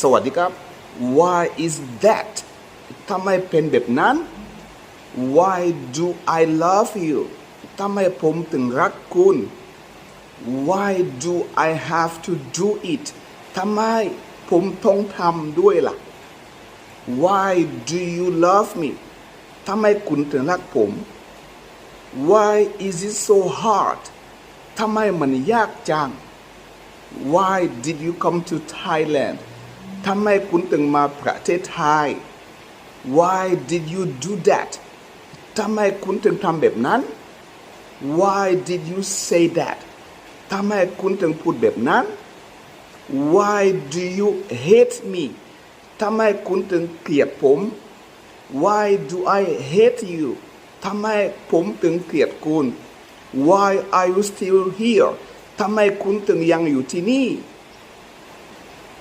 สวัสดีครับ Why is that ทำไมเป็นแบบนั้น Why do I love you ทำไมผมถึงรักคุณ Why do I have to do it ทำไมผมต้องทำด้วยล่ะ Why do you love me ทำไมคุณถึงรักผม Why is it so hard ทำไมมันยากจัง Why did you come to Thailand ทำไมคุณถึงมาประเทศไทย Why did you do that ทำไมคุณถึงทำแบบนั้น Why did you say that ทำไมคุณถึงพูดแบบนั้น Why do you hate me ทำไมคุณถึงเกลียดผม Why do I hate you ทำไมผมถึงเกลียดคุณ Why are you still here ทำไมคุณถึงยังอยู่ที่นี่